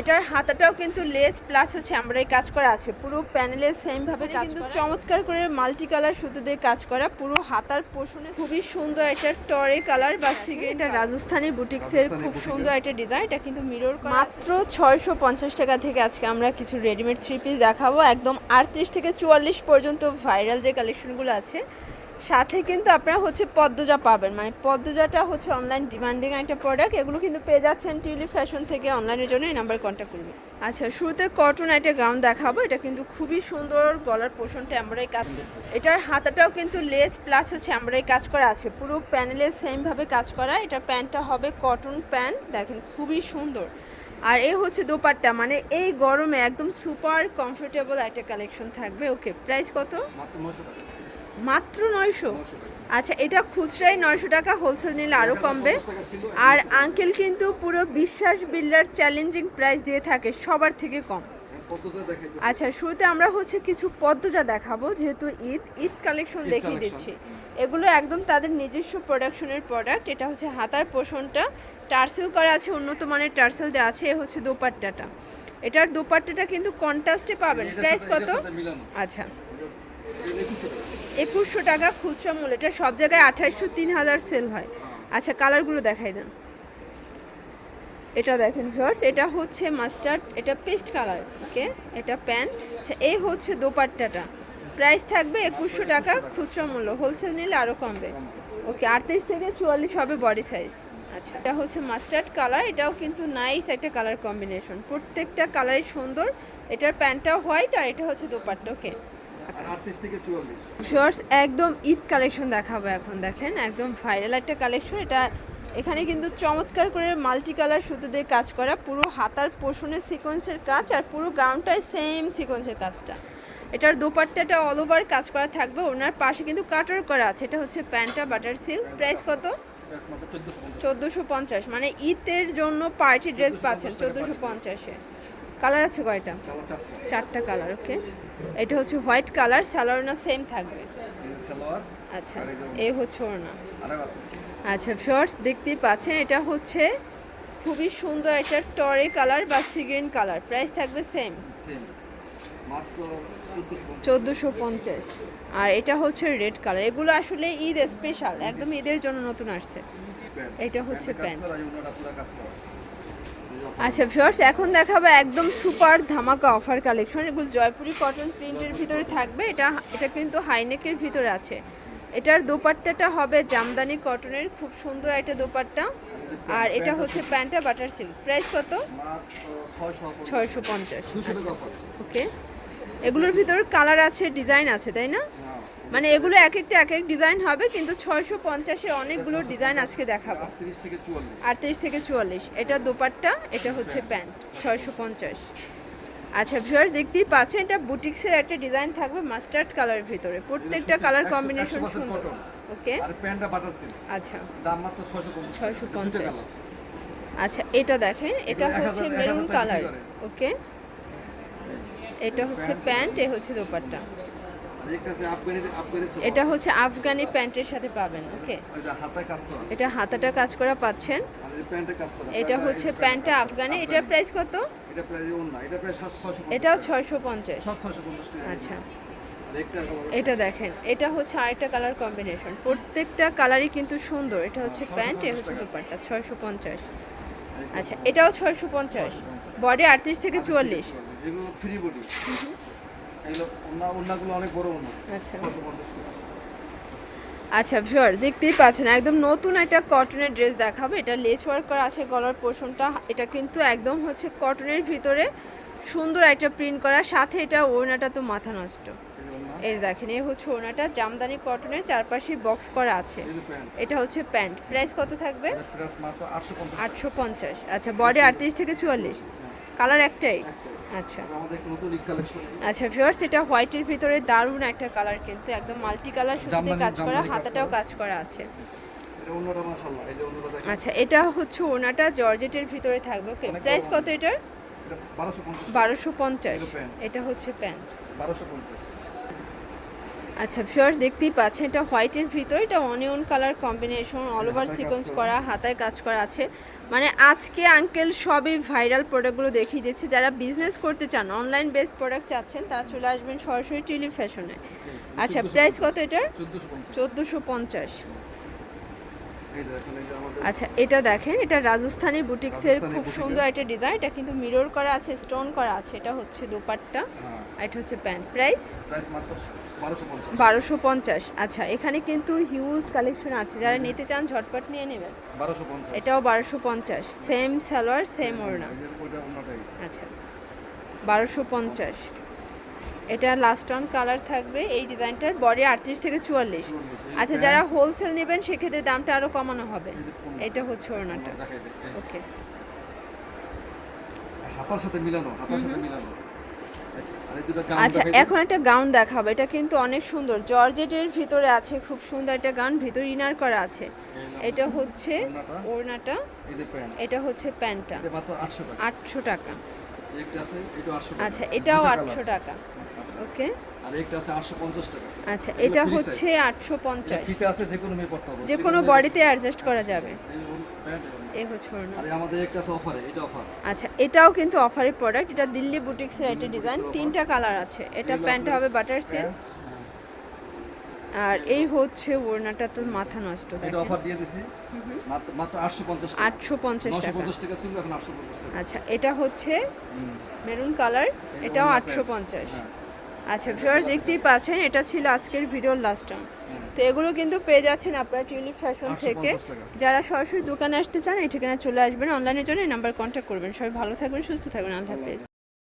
এটার হাতাটাও কিন্তু less plus হচ্ছে আমরাই কাজ করা আছে। পুরো প্যানেলে সেম ভাবে কাজ কিন্তু চমৎকার করে মাল্টি কালার সুতো দিয়ে কাজ করা। পুরো হাতার পোষণে খুবই সুন্দর একটা টরে কালার বা সিগারেট এটা রাজস্থানি বুটিক্সের খুব সুন্দর একটা ডিজাইন এটা কিন্তু মিরর মাত্র ছয়শো পঞ্চাশ টাকা থেকে আজকে আমরা কিছু রেডিমেড থ্রি পিস দেখাবো। একদম আটত্রিশ থেকে চুয়াল্লিশ পর্যন্ত ভাইরাল যে কালেকশনগুলো আছে সাথে কিন্তু আপনারা হচ্ছে পদ্মজা পাবেন। মানে পদ্মজাটা হচ্ছে অনলাইন ডিমান্ডিং একটা প্রোডাক্ট এগুলো কিন্তু পেয়ে যাচ্ছেন টিউলি ফ্যাশন থেকে অনলাইনের জন্য এই নাম্বার কন্ট্যাক্ট করবেন আচ্ছা শুরুতে কটন একটা গ্রাউন্ড দেখাবো এটা কিন্তু খুবই সুন্দর গলার পোষণটা আমরাই কাজ এটার হাতাটাও কিন্তু লেস প্লাস হচ্ছে আমরাই কাজ করা আছে। পুরো প্যানেলে সেমভাবে কাজ করা এটা প্যান্টটা হবে কটন প্যান্ট দেখেন খুবই সুন্দর। আর এ হচ্ছে দোপাট্টা মানে এই গরমে একদম সুপার কমফোর্টেবল একটা কালেকশন থাকবে। ওকে প্রাইস কত? মাত্র নয়শো। আচ্ছা এটা খুচরাই নয়শো টাকা হোলসেল নিলে আরও কমবে। আর আঙ্কেল কিন্তু পুরো বিশ্বাস বিল্ডার চ্যালেঞ্জিং প্রাইস দিয়ে থাকে সবার থেকে কম। আচ্ছা শুরুতে আমরা হচ্ছে কিছু পদ্মজা দেখাবো যেহেতু ঈদ ঈদ কালেকশন দেখিয়ে। দিচ্ছি। এগুলো একদম তাদের নিজস্ব প্রোডাকশনের প্রোডাক্ট এটা হচ্ছে হাতার পোষণটা। টার্সেল করা আছে উন্নত মানের টার্সেল দেওয়া আছে এ হচ্ছে দোপাট্টাটা। এটার দোপাট্টাটা কিন্তু কন্ট্রাস্টে পাবেন। প্রাইস কত? আচ্ছা। একুশশো টাকা খুচরা মূল্য। এটা সব জায়গায় আঠাইশশো, তিন হাজার সেল হয়। আচ্ছা কালারগুলো দেখাই দেন। এটা দেখেন জর্জ এটা হচ্ছে মাস্টার্ড এটা পেস্ট কালার ওকে এটা প্যান্ট আচ্ছা এই হচ্ছে দোপাট্টাটা। প্রাইস থাকবে একুশশো টাকা খুচরা মূল্য। হোলসেল নিলে আরও কমবে। ওকে আটত্রিশ থেকে চুয়াল্লিশ হবে বডি সাইজ আচ্ছা এটা হচ্ছে মাস্টার্ড কালার এটাও কিন্তু নাইস একটা কালার কম্বিনেশন প্রত্যেকটা কালারই সুন্দর। এটার প্যান্টটাও হোয়াইট আর এটা হচ্ছে দোপাট্টা ওকে শর্টস একদম ঈদ কালেকশন দেখাবো এখন দেখেন একদম ভাইরাল একটা কালেকশন এটা এখানে কিন্তু চমৎকার করে মাল্টি কালার সুতো দিয়ে কাজ করা পুরো হাতার পোষণে সিকোয়েন্সের কাজ আর পুরো গাউনটায় সেম সিকোয়েন্সের কাজটা। এটার দোপাট্টাটা অল ওভার কাজ করা থাকবে। ওনার পাশে কিন্তু কাটার করা আছে। এটা হচ্ছে প্যান্টটা বাটার সিল্ক প্রাইস কত? চোদ্দোশো পঞ্চাশ। মানে ঈদের জন্য পার্টি ড্রেস পাচ্ছেন চোদ্দোশো পঞ্চাশে। কালার আছে কয়টা? চারটা কালার ওকে এটা হচ্ছে হোয়াইট কালার স্যালোনা সেম থাকবে? সালোয়ার আচ্ছা এই হচ্ছে আর আছে আচ্ছা শর্টস দেখতেই পাচ্ছেন, এটা হচ্ছে খুবই সুন্দর একটা টরে কালার বা সিগ্রিন কালার প্রাইস থাকবে সেম চোদ্দোশো পঞ্চাশ। আর এটা হচ্ছে রেড কালার এগুলো আসলে ঈদ স্পেশাল একদম ঈদের জন্য নতুন আসছে। এটা হচ্ছে প্যান্ট কাজ করা অন্যটা পুরো কাজ করা আচ্ছা ভিউয়ার্স এখন দেখাবো একদম সুপার ধামাকা অফার কালেকশন এগুলো জয়পুরি কটন প্রিন্টের ভিতরে থাকবে। এটা এটা কিন্তু হাইনেকের ভিতরে আছে। এটার দোপাট্টাটা হবে জামদানি কটনের খুব সুন্দর একটা দোপাট্টা। আর এটা হচ্ছে প্যান্টটা বাটার সিল্ক প্রাইস কত? ছয়শো পঞ্চাশ। ওকে এগুলোর ভিতরে কালার আছে ডিজাইন আছে, তাই না? মানে এগুলো এক একটা এক এক ডিজাইন হবে কিন্তু ছয়শো পঞ্চাশে অনেকগুলো ডিজাইন আজকে দেখাবো। আটত্রিশ থেকে চুয়াল্লিশ। এটা দোপাট্টা এটা হচ্ছে প্যান্ট ছয়শো পঞ্চাশ। আচ্ছা ভিউয়ার্স দেখতেই পাচ্ছেন এটা বুটিক্সের একটা ডিজাইন থাকবে মাস্টার্ড কালারের ভিতরে। প্রত্যেকটা কালার কম্বিনেশন সুন্দর। ওকে আর প্যান্টটা বাটার সিল্ক আচ্ছা। দাম মাত্র। আচ্ছা এটা দেখেন এটা হচ্ছে মেরুন কালার ওকে এটা হচ্ছে প্যান্ট এ হচ্ছে দোপাট্টা। এটা হচ্ছে আফগানি প্যান্টের সাথে পাবেন ওকে? এটা এটা হাতাটা কাজ করা পাচ্ছেন। এটা হচ্ছে প্যান্টটা আফগানি। এটার প্রাইস কত? এটা এটা এটাও ছয়শো পঞ্চাশ। আচ্ছা। এটা দেখেন এটা হচ্ছে আরেকটা কালার কম্বিনেশন প্রত্যেকটা কালারই কিন্তু সুন্দর। এটা হচ্ছে প্যান্ট এ হচ্ছে দুপাট্টা ছয়শো পঞ্চাশ। আচ্ছা এটাও ছয়শো পঞ্চাশ। বডি আটত্রিশ থেকে চুয়াল্লিশ। ফ্রি বডি এগুলো অনেক বড় আচ্ছা। আচ্ছা দেখতেই পাচ্ছেন একদম নতুন একটা কটনের ড্রেস দেখাবো। এটা লেস ওয়ার্ক করা আছে গলার পোর্শনটা এটা কিন্তু একদম হচ্ছে কটনের ভিতরে সুন্দর একটা প্রিন্ট করা। সাথে এটা ওড়নাটা তো মাথা নষ্ট। এই দেখেন এই হচ্ছে ওড়নাটা। জামদানি কটনের চারপাশে বক্স করা আছে। এটা হচ্ছে প্যান্ট প্রাইস কত থাকবে? আটশো পঞ্চাশ। আটশো পঞ্চাশ। আচ্ছা বডি আটত্রিশ থেকে চুয়াল্লিশ। কালার একটাই? আচ্ছা। আমাদের একটা নতুন কালেকশন আচ্ছা ভিউয়ার্স এটা হোয়াইটের ভিতরে দারুণ একটা কালার কিন্তু একদম মাল্টি কালার সুতিতে কাজ করা হাতাটাও কাজ করা আছে। এটা অন্যটা মাশাআল্লাহ এই যে অন্যটা দেখেন। আচ্ছা এটা হচ্ছে ওনাটা জর্জেটের ভিতরে থাকবে। ওকে প্রাইস কত এটার? এটা বারোশো পঞ্চাশ। এটা হচ্ছে প্যান্ট বারোশো পঞ্চাশ। আচ্ছা ফিওর দেখতেই পাচ্ছেন এটা হোয়াইটের ভিতর এটা onion colour combination all over sequence করা। হাতায় কাজ করা আছে। মানে আজকে আঙ্কেল সবই ভাইরাল প্রোডাক্টগুলো দেখিয়ে দিচ্ছে যারা বিজনেস করতে চান অনলাইন বেসড প্রোডাক্ট চাচ্ছেন তারা চলে আসবেন সরাসরি টিলি ফ্যাশনে আচ্ছা প্রাইস কত এটার? চোদ্দোশো পঞ্চাশ। আচ্ছা এটা দেখেন এটা রাজস্থানি বুটিক্সের খুব সুন্দর একটা ডিজাইন এটা কিন্তু মিরর করা আছে স্টোন করা আছে এটা হচ্ছে দোপাট্টা হ্যাঁ। আর এটা হচ্ছে প্যান্ট প্রাইস প্রাইস মাত্র বারোশো পঞ্চাশ। আচ্ছা এখানে কিন্তু হিউজ কালেকশন আছে। যারা নিতে চান ঝটপট নিয়ে নেবেন। এটাও বারোশো পঞ্চাশ। সেম সালোয়ার সেম ওড়না। আচ্ছা বারোশো পঞ্চাশ। এটা লাস্ট অন কালার থাকবে। এই ডিজাইনটার বডি আটত্রিশ থেকে চুয়াল্লিশ। আচ্ছা যারা হোলসেল নেবেন সেক্ষেত্রে দামটা আরও কমানো হবে। এটা হচ্ছে ওড়নাটা। ওকে হাতার সাথে মিলানো হাতার সাথে মিলানো। আচ্ছা এখন একটা গাউন দেখাবো। এটা কিন্তু অনেক সুন্দর। জর্জেটের ভিতরে আছে খুব সুন্দর একটা গাউন ভিতরে ইনার করা আছে। এটা হচ্ছে ওড়নাটা। এটা হচ্ছে প্যান্টটা। আটশো টাকা। আটশো আচ্ছা এটাও আটশো টাকা। ওকে। আচ্ছা এটা হচ্ছে আটশো পঞ্চাশ। যে কোনো হবে। যে কোনো বডিতে অ্যাডজাস্ট করা যাবে। প্যান্ট হচ্ছে আচ্ছা এটাও কিন্তু অফারের প্রোডাক্ট এটা দিল্লি বুটিক্সের একটা ডিজাইন তিনটা কালার আছে। এটা প্যান্টটা হবে বাটার সিল্ক আর এই হচ্ছে ওড়নাটা তো মাথা নষ্ট এটা অফার দিয়ে দিছি। মাত্র- মাত্র আটশো পঞ্চাশ টাকা। আটশো পঞ্চাশ নশো টাকা পঞ্চাশ টাকা ছিল এখন আটশো পঞ্চাশ টাকা। আচ্ছা এটা হচ্ছে মেরুন কালার এটাও ওড়না আটশো পঞ্চাশ। হ্যাঁ। আচ্ছা ভিউয়ার্স দেখতেই পাচ্ছেন এটা ছিল আজকের ভিডিওর লাস্ট টাইম তো এগুলো কিন্তু পেয়ে যাচ্ছেন আপনারা টিউলিপ ফ্যাশন থেকে। যারা সরাসরি দোকানে আসতে চান এই ঠিকানায় চলে আসবেন। অনলাইনের জন্য নাম্বার কন্ট্যাক্ট করবেন। সবাই ভালো থাকবেন সুস্থ থাকবেন। আল্লাহ হাফেজ।